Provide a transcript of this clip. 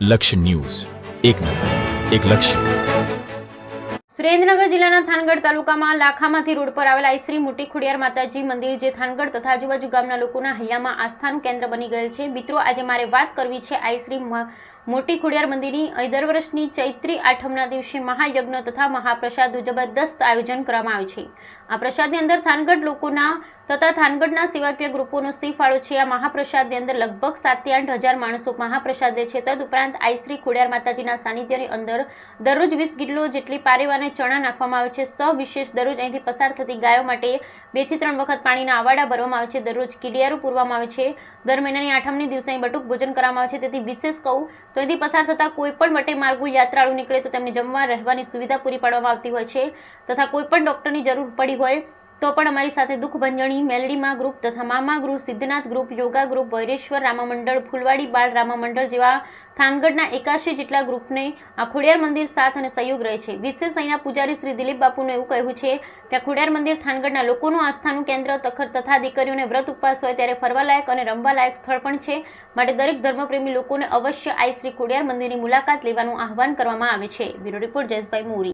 લક્ષ્ય ન્યૂઝ. એક નજર, એક લક્ષ્ય. સુરેન્દ્રનગર જિલ્લાના થાનગઢ તાલુકામાં લાખામાંથી રોડ પર આવેલા શ્રી મોટી ખોડિયાર માતાજી મંદિર જે થાનગઢ તથા આજુબાજુ ગામના લોકોના હૈયામાં આસ્થાનું કેન્દ્ર બની ગયેલ છે. મિત્રો, આજે મારે વાત કરવી છે આ શ્રી મોટી ખોડિયાર મંદિરની. અહીં દર વર્ષની ચૈત્રી આઠમના દિવસે મહાયજ્ઞ તથા મહાપ્રસાદનું જબરદસ્ત આયોજન કરવામાં આવે છે. આ પ્રસાદની અંદર થાનગઢ લોકોના તથા થાનગઢના સેવાકીય ગ્રુપોનો સી ફાળો છે. આ મહાપ્રસાદની અંદર લગભગ સાતથી આઠ હજાર માણસો મહાપ્રસાદ લે છે. તદુપરાંત આઈ શ્રી ખોડિયાર માતાજીના સાનિધ્યની અંદર દરરોજ વીસ કિલો જેટલી પારેવાને ચણા નાખવામાં આવે છે. સવિશેષ દરરોજ અહીંથી પસાર થતી ગાયો માટે બેથી ત્રણ વખત પાણીના આવાડા ભરવામાં આવે છે. દરરોજ કિડિયારો પૂરવામાં આવે છે. દર મહિનાની આઠમની દિવસે અહીં બટુક ભોજન કરવામાં આવે છે. તેથી વિશેષ કહું તો અહીંથી પસાર થતા કોઈપણ વટે માર્ગો યાત્રાળુ નીકળે તો તેમને જમવા, રહેવાની સુવિધા પૂરી પાડવામાં આવતી હોય છે. તથા કોઈપણ ડૉક્ટરની જરૂર પડી હોય તો પણ અમારી સાથે દુઃખ ભંજણી, મેલડીમાં ગ્રુપ તથા મામા group, Siddhnath group, yoga group, Vaireshwar Rama મંડળ ફૂલવાડી બાળ રામા મંડળ જેવા થાનગઢના એકાશી જેટલા ગ્રુપને આ ખોડિયાર મંદિર સાથ અને સહયોગ રહે છે. વિશેષ અહીંના પૂજારી શ્રી દિલીપ બાપુનું એવું કહેવું છે આ ખોડિયાર મંદિર થાનગઢના લોકોનું આસ્થાનું કેન્દ્ર તખર તથા દીકરીઓને વ્રત ઉપવાસ હોય ત્યારે ફરવાલાયક અને રમવાલાયક સ્થળ પણ છે. માટે દરેક ધર્મપ્રેમી લોકોને અવશ્ય આઈ શ્રી ખોડિયાર મંદિરની મુલાકાત લેવાનું આહવાન કરવામાં આવે છે. Bureau report Jayeshbhai Mori.